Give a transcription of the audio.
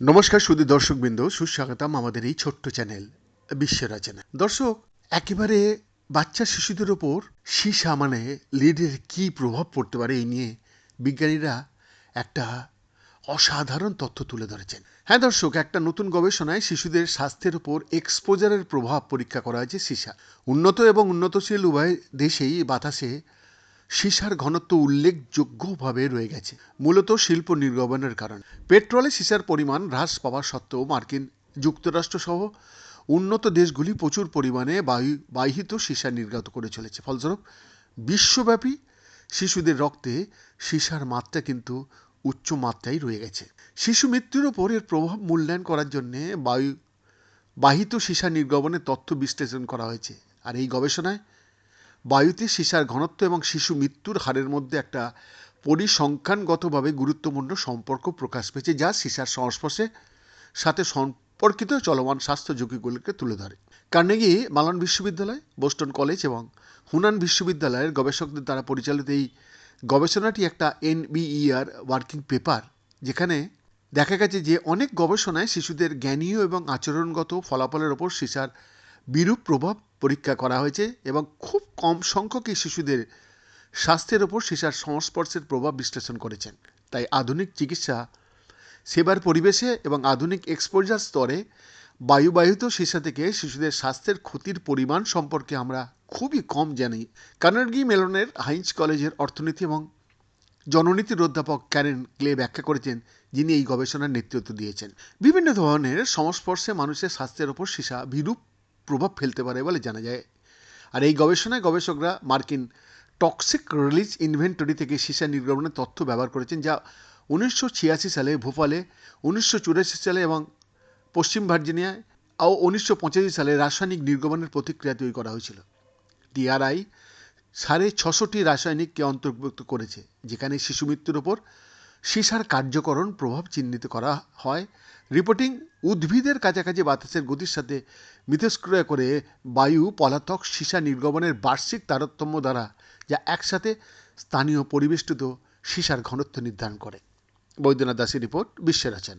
নমস্কার শুধু দর্শকবৃন্দ, সুস্বাগতম আমাদের এই ছোট্ট চ্যানেল বিশ্ব রচনা দর্শক, একেবারে বাচ্চা শিশুদের ওপর সীসা মানে লিডের কি প্রভাব পড়তে পারে এই নিয়ে বিজ্ঞানীরা একটা অসাধারণ তথ্য তুলে ধরেছেন। হ্যাঁ দর্শক, একটা নতুন গবেষণায় শিশুদের স্বাস্থ্যের উপর এক্সপোজারের প্রভাব পরীক্ষা করা হয়েছে সীসা। উন্নত এবং উন্নতশীল উভয় দেশেই বাতাসে সীসার ঘনত্ব উল্লেখযোগ্যভাবে রয়ে গেছে, মূলত শিল্প নির্গমনের কারণে। পেট্রোলে সীসার পরিমাণ হ্রাস পাওয়া সত্ত্বেও মার্কিন যুক্তরাষ্ট্র সহ উন্নত দেশগুলি প্রচুর পরিমাণে বায়ু, বাহিত সীসা নির্গত করে চলেছে। ফলস্বরূপ, বিশ্বব্যাপী শিশুদের রক্তে সীসার মাত্রা কিন্তু উচ্চ মাত্রায় রয়ে গেছে। শিশু মৃত্যুর ওপর এর প্রভাব মূল্যায়ন করার জন্যে বায়ু, বাহিত সীসা নির্গমনের তথ্য বিশ্লেষণ করা হয়েছে। আর এই গবেষণায় বায়ুতে সীসার ঘনত্ব এবং শিশু মৃত্যুর হারের মধ্যে একটা পরিসংখ্যানগতভাবে গুরুত্বপূর্ণ সম্পর্ক প্রকাশ পেয়েছে, যা সীসার সংস্পর্শে সাথে সম্পর্কিত চলমান স্বাস্থ্য ঝুঁকিগুলিকে তুলে ধরে। কার্নেগি মালন বিশ্ববিদ্যালয়, বোস্টন কলেজ এবং হুনান বিশ্ববিদ্যালয়ের গবেষকদের দ্বারা পরিচালিত এই গবেষণাটি একটা এনবিইআর ওয়ার্কিং পেপার, যেখানে দেখা গেছে যে অনেক গবেষণায় শিশুদের জ্ঞানীয় এবং আচরণগত ফলাফলের ওপর সীসার বিরূপ প্রভাব পরীক্ষা করা হয়েছে এবং খুব কম সংখ্যকই শিশুদের স্বাস্থ্যের ওপর সীসার সংস্পর্শের প্রভাব বিশ্লেষণ করেছেন। তাই আধুনিক চিকিৎসা সেবার পরিবেশে এবং আধুনিক এক্সপোজার স্তরে বায়ুবাহিত সীসা থেকে শিশুদের স্বাস্থ্যের ক্ষতির পরিমাণ সম্পর্কে আমরা খুবই কম জানি। কার্নেগি মেলনের হাইন্স কলেজের অর্থনীতি এবং জননীতির অধ্যাপক ক্যারেন ক্লে ব্যাখ্যা করেছেন, যিনি এই গবেষণার নেতৃত্ব দিয়েছেন। বিভিন্ন ধরনের সংস্পর্শে মানুষের স্বাস্থ্যের ওপর সীসা বিরূপ প্রভাব ফেলতে পারে বলে জানা যায়। আর এই গবেষণায় গবেষকরা মার্কিন টক্সিক রিলিজ ইনভেন্টরি থেকে সীসা নির্গমনের তথ্য ব্যবহার করেছেন যা উনিশশো ছিয়াশি সালে ভোপালে, উনিশশো চুরাশি সালে এবং পশ্চিম ভার্জিনিয়ায় ও উনিশশো পঁচাশি সালে রাসায়নিক নির্গমনের প্রতিক্রিয়া তৈরি করা হয়েছিল। টিআরআই সাড়ে ছশোটি রাসায়নিককে অন্তর্ভুক্ত করেছে, যেখানে শিশু মৃত্যুর ওপর সীসার কার্যকরণ প্রভাব চিহ্নিত করা হয়। রিপোর্টিং উদ্ভিদের কাছাকাছি বাতাসের গতির সাথে মিথস্ক্রিয়া করে বায়ু, পলাতক, সীসা নির্গমনের বার্ষিক তারতম্য দ্বারা, যা একসাথে স্থানীয় পরিবেষ্টিত সীসার ঘনত্ব নির্ধারণ করে। বৈদ্যনাথ দাসের রিপোর্ট বিশ্বের রচনা।